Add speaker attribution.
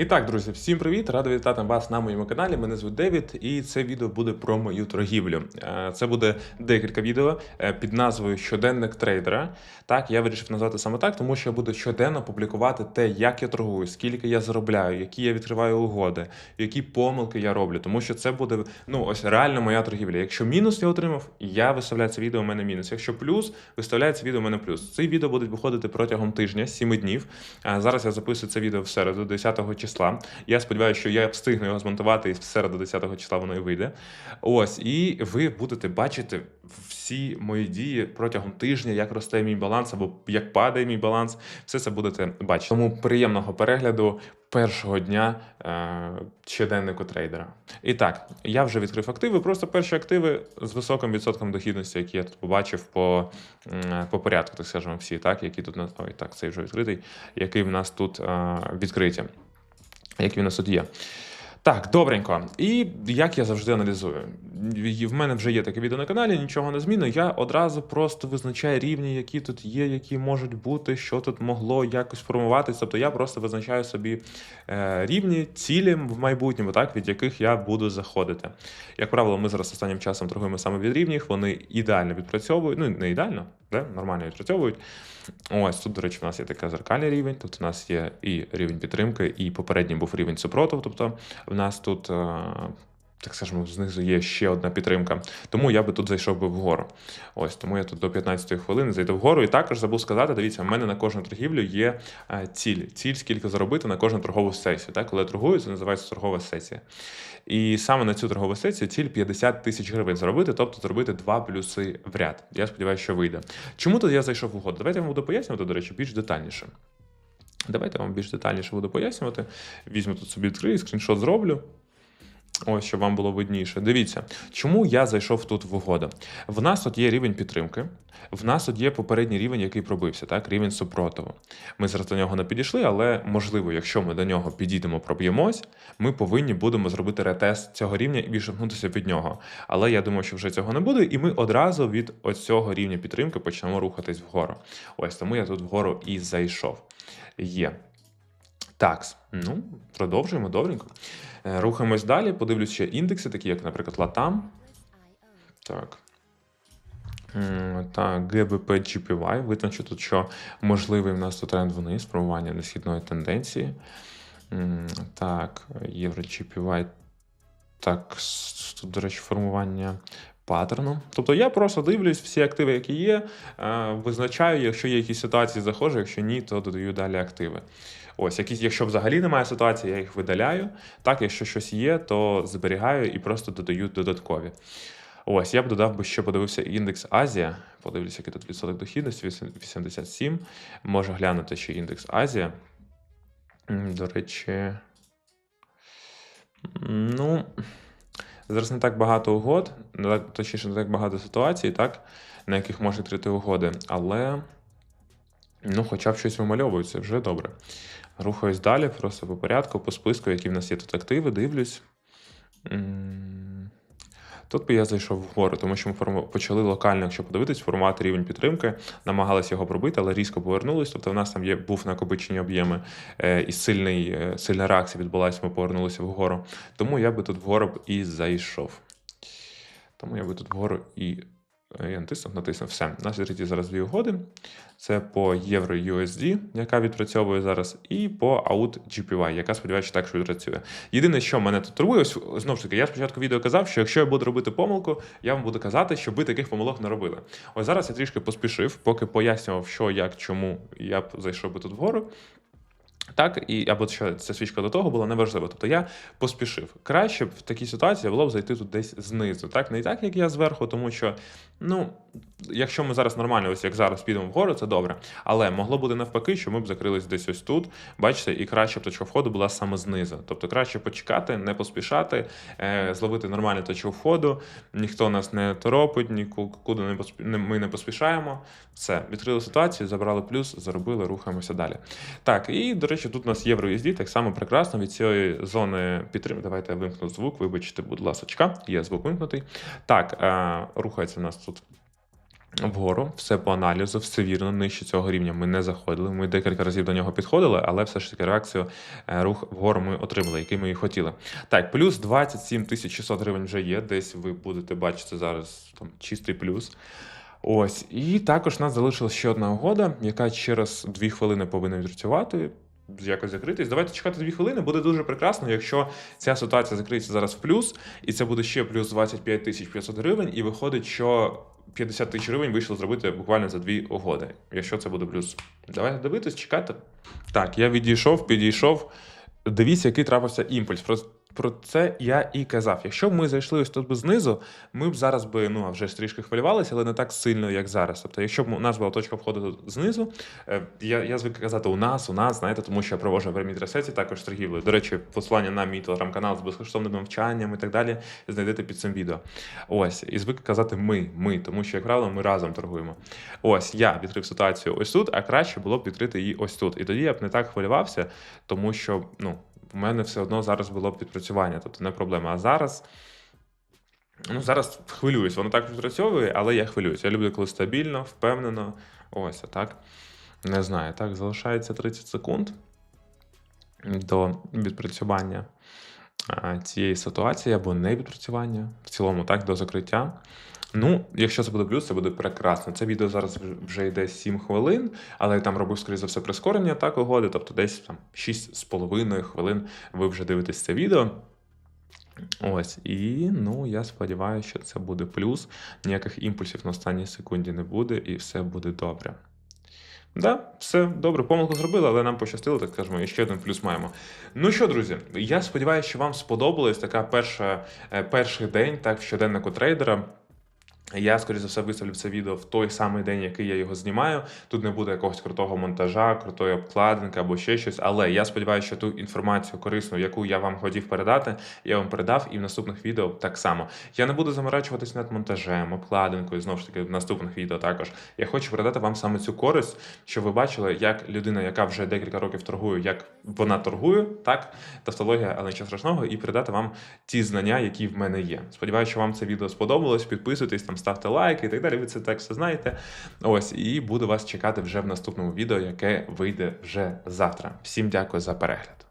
Speaker 1: І так, друзі, всім привіт! Радий вітати вас на моєму каналі. Мене звуть Девід, і це відео буде про мою торгівлю. Е, Це буде декілька відео е, під назвою Щоденник трейдера. Так, я вирішив назвати саме так, тому що я буду щоденно публікувати те, як я торгую, скільки я заробляю, які я відкриваю угоди, які помилки я роблю. Тому що це буде ну ось реально моя торгівля. Якщо мінус я отримав, я виставляю це відео у мене мінус. Якщо плюс, виставляю це відео у мене плюс. Ці відео будуть виходити протягом тижня, 7 днів. Зараз я записую це відео в середу, 10 числа. Я сподіваюся, що я встигну його змонтувати і в середу, 10 числа воно і вийде. Ось, і ви будете бачити всі мої дії протягом тижня, як росте мій баланс або як падає мій баланс. Все це будете бачити. Тому приємного перегляду першого дня е, щоденнику трейдера. І так, я вже відкрив активи. Просто перші активи з високим відсотком дохідності, які я тут побачив по, по порядку, так скажемо, всі, так, які тут ой, так, цей вже відкритий, який в нас тут е, відкриті, які він нас тут є. Так, добренько. І як я завжди аналізую. І В мене вже є таке відео на каналі, нічого не зміню. Я одразу просто визначаю рівні, які тут є, які можуть бути, що тут могло якось формуватись. Тобто я просто визначаю собі е, рівні, цілі в майбутньому, так, від яких я буду заходити. Як правило, ми зараз останнім часом торгуємо саме від рівнів, вони ідеально відпрацьовують. Ну, не ідеально, де? нормально відпрацьовують. Ось тут, до речі, у нас є такий зеркальний рівень. Тобто у нас є і рівень підтримки, і попередній був рівень супротиву. Тобто в нас тут. Так скажемо, знизу є ще одна підтримка. Тому я би тут зайшов би вгору. Ось тому я тут до 15-ї хвилини зайду вгору. І також забув сказати: дивіться, в мене на кожну торгівлю є е, ціль. Ціль, скільки заробити на кожну торгову сесію. Так, коли я торгую, це називається торгова сесія. І саме на цю торгову сесію ціль 50 тисяч гривень заробити, тобто зробити два плюси в ряд. Я сподіваюся, що вийде. Чому тут я зайшов в угоду? Давайте я вам буду пояснювати, до речі, більш детальніше. Давайте я вам більш детальніше буду пояснювати. Візьму тут собі відкрию, скріншот зроблю. Ось, щоб вам було видніше. Дивіться, чому я зайшов тут в угоду. В нас тут є рівень підтримки, в нас тут є попередній рівень, який пробився, так, рівень супротиву. Ми зараз до нього не підійшли, але можливо, якщо ми до нього підійдемо, проб'ємось, ми повинні будемо зробити ретест цього рівня і відштовхнутися від нього. Але я думаю, що вже цього не буде, і ми одразу від оцього рівня підтримки почнемо рухатись вгору. Ось тому я тут вгору і зайшов. Є. Такс. Ну, продовжуємо добренько. Е, Рухаємось далі. Подивлюсь ще індекси, такі як, наприклад, Latam. Так. Так, GBP GPY. Видно, тут що можливий в нас тут тренд вниз, формування несхідної тенденції. Так, Євро GPY. Так, тут, до речі, формування паттерну. Тобто я просто дивлюсь всі активи, які є, е, визначаю, якщо є якісь ситуації, заходжу, якщо ні, то додаю далі активи. Ось, якісь, якщо взагалі немає ситуації, я їх видаляю. Так, якщо щось є, то зберігаю і просто додаю додаткові. Ось, я б додав би, що подивився індекс Азія. Подивлюся, який тут відсоток дохідності, 87. Можу глянути ще індекс Азія. До речі. Ну, зараз не так багато угод, точніше, не так багато ситуацій, так, на яких можна відкрити угоди, але ну, хоча б щось вимальовується, вже добре. Рухаюсь далі, просто по порядку, по списку, які в нас є тут активи, дивлюсь. Тут би я зайшов вгору, тому що ми почали локально, якщо подивитись, формувати рівень підтримки, намагалися його пробити, але різко повернулись. Тобто в нас там є був накопичені об'єми е, і сильний, е, сильна реакція відбулася, ми повернулися вгору. Тому я би тут вгору і зайшов. Тому я би тут вгору і я натиснув, натиснув. Все. У нас відкриті зараз дві угоди. Це по євро USD, яка відпрацьовує зараз, і по AUD GPY, яка сподіваюся, також відпрацює. Єдине, що мене тут турбує, ось знову ж таки, я спочатку відео казав, що якщо я буду робити помилку, я вам буду казати, щоб ви таких помилок не робили. Ось зараз я трішки поспішив, поки пояснював, що, як, чому я б зайшов би тут вгору. Так, і або що ця свічка до того була неважливо. Тобто я поспішив. Краще б в такій ситуації було б зайти тут десь знизу. Так, не так, як я зверху, тому що, ну, якщо ми зараз нормально, ось як зараз підемо вгору, це добре. Але могло бути навпаки, що ми б закрились десь ось тут. Бачите, і краще б точка входу була саме знизу. Тобто краще почекати, не поспішати, е, зловити нормальну точку входу. Ніхто нас не торопить, нікуди не поспі... ми не поспішаємо. Все, відкрили ситуацію, забрали плюс, заробили, рухаємося далі. Так, і до речі, тут у нас євро USD так само прекрасно від цієї зони підтримки. Давайте я вимкну звук, вибачте, будь ласочка, є звук вимкнутий. Так, е, рухається у нас тут вгору, все по аналізу, все вірно, нижче цього рівня ми не заходили. Ми декілька разів до нього підходили, але все ж таки реакцію е, рух вгору ми отримали, який ми і хотіли. Так, плюс 27 600 гривень вже є. Десь ви будете бачити зараз там чистий плюс. Ось, і також у нас залишилась ще одна угода, яка через дві хвилини повинна відпрацювати. Якось закритись. Давайте чекати дві хвилини. Буде дуже прекрасно, якщо ця ситуація закриється зараз в плюс, і це буде ще плюс 25 тисяч 500 гривень, і виходить, що 50 тисяч гривень вийшло зробити буквально за дві угоди. Якщо це буде плюс. Давайте дивитись, чекати. Так, я відійшов, підійшов. Дивіться, який трапився імпульс. Про, про це я і казав. Якщо б ми зайшли ось тут знизу, ми б зараз би ну вже трішки хвилювалися, але не так сильно, як зараз. Тобто, якщо б у нас була точка входу знизу, е, я, я звик казати у нас, у нас, знаєте, тому що я проводжу в ремітресеті також торгівлю. До речі, посилання на мій телеграм-канал з безкоштовним навчанням і так далі знайдете під цим відео. Ось, і звик казати ми, ми, тому що, як правило, ми разом торгуємо. Ось я відкрив ситуацію ось тут, а краще було б відкрити її ось тут. І тоді я б не так хвилювався, тому що ну, в мене все одно зараз було б відпрацювання, тобто не проблема. А зараз. Ну, зараз хвилююсь, воно так відпрацьовує, але я хвилююсь. Я люблю, коли стабільно, впевнено. Ось, так. Не знаю, так, залишається 30 секунд до відпрацювання цієї ситуації або не відпрацювання. В цілому, так, до закриття. Ну, якщо це буде плюс, це буде прекрасно. Це відео зараз вже йде 7 хвилин, але я там робив, скоріше за все, прискорення так угоди, тобто десь там 6,5 хвилин ви вже дивитесь це відео. Ось, і ну я сподіваюся, що це буде плюс. Ніяких імпульсів на останній секунді не буде, і все буде добре. Да, все добре, помилку зробили, але нам пощастило, так скажемо, і ще один плюс маємо. Ну що, друзі, я сподіваюся, що вам сподобалась така перша, е, перший день так, щоденнику трейдера. Я, скоріше за все, виставлю це відео в той самий день, який я його знімаю. Тут не буде якогось крутого монтажа, крутої обкладинки або ще щось. Але я сподіваюся, що ту інформацію корисну, яку я вам хотів передати, я вам передав і в наступних відео так само. Я не буду заморачуватись над монтажем, обкладинкою, знову ж таки, в наступних відео також. Я хочу передати вам саме цю користь, щоб ви бачили, як людина, яка вже декілька років торгує, як вона торгує, так, тавтологія, але нічого страшного, і передати вам ті знання, які в мене є. Сподіваюся, що вам це відео сподобалось. Підписуйтесь там ставте лайки і так далі. Ви це так все знаєте. Ось, і буду вас чекати вже в наступному відео, яке вийде вже завтра. Всім дякую за перегляд.